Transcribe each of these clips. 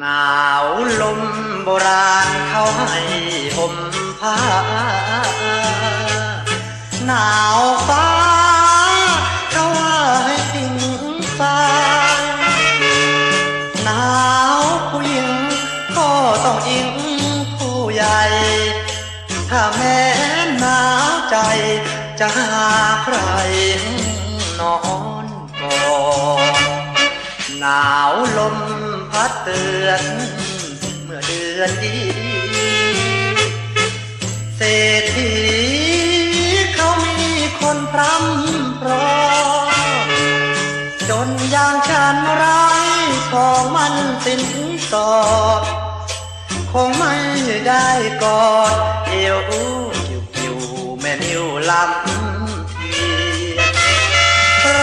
หนาวลมโบราณเขาให้อมผ้า หนาวฟ้าเขาว่าให้สิ่งสางหนาวผู้หญิงก็ต้องอิงผู้ใหญ่ ถ้าแม่หนาวใจจะหาใครนอนกอดหนาวลม พัดเตือนเมื่อเดือนดีเศรษฐีเขามีคนพรำพรอจนอย่างฉันไร้ของมันสินสอดคงไม่ได้กอดเอวอู้คิวคิวแม่นิ้วลำเทีย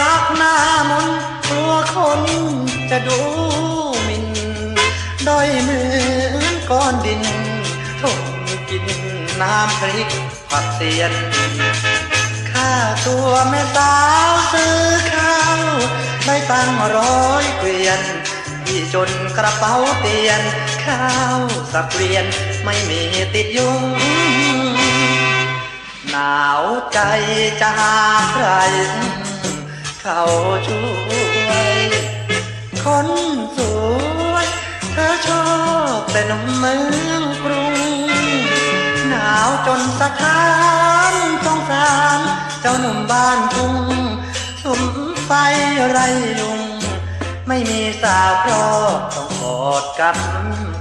รักหน้ามนตัวคนจะดูหมิน ด้อยเหมือนก้อนดินทนกินน้ำพริกผักเสียนค่าตัวแม่สาวซื้อข้าวได้ตังร้อยเกวียนที่จนกระเป๋าเตียน ข้าวสักเกวียนไม่มีติดยุงหนาวใจจะหาใครเขาช่วยคน นมเมืองกรุง หนาวจนสะท้านสงสารเจ้าหนุ่มบ้านกรุงสุมไฟไรยุง ไม่มีสาวครอต้องกอดกับ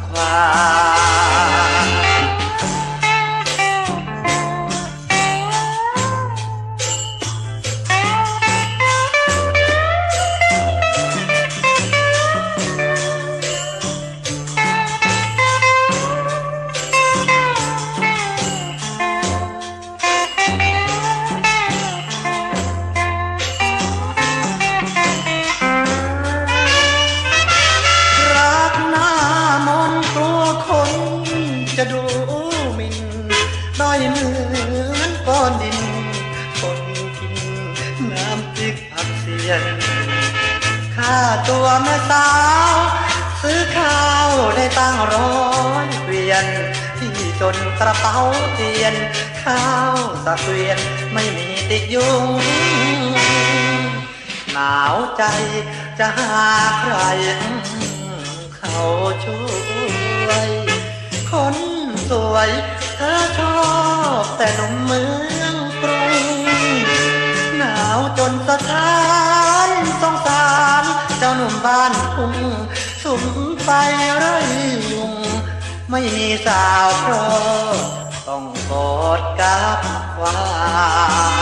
ควา ตัวแม่สาว ซื้อข้าวได้ตั้งร้อยเกวียน ที่จนกระเป๋าเตียน ข้าวสักเกวียนไม่มีติดยุงหนาวใจจะหาใคร เขาช่วย คนสวยเธอชอบแต่หนุ่มมือ บ้านคุ้งสุมไฟไร่ยุง ไม่มีสาวพรอต้องกอดกับควา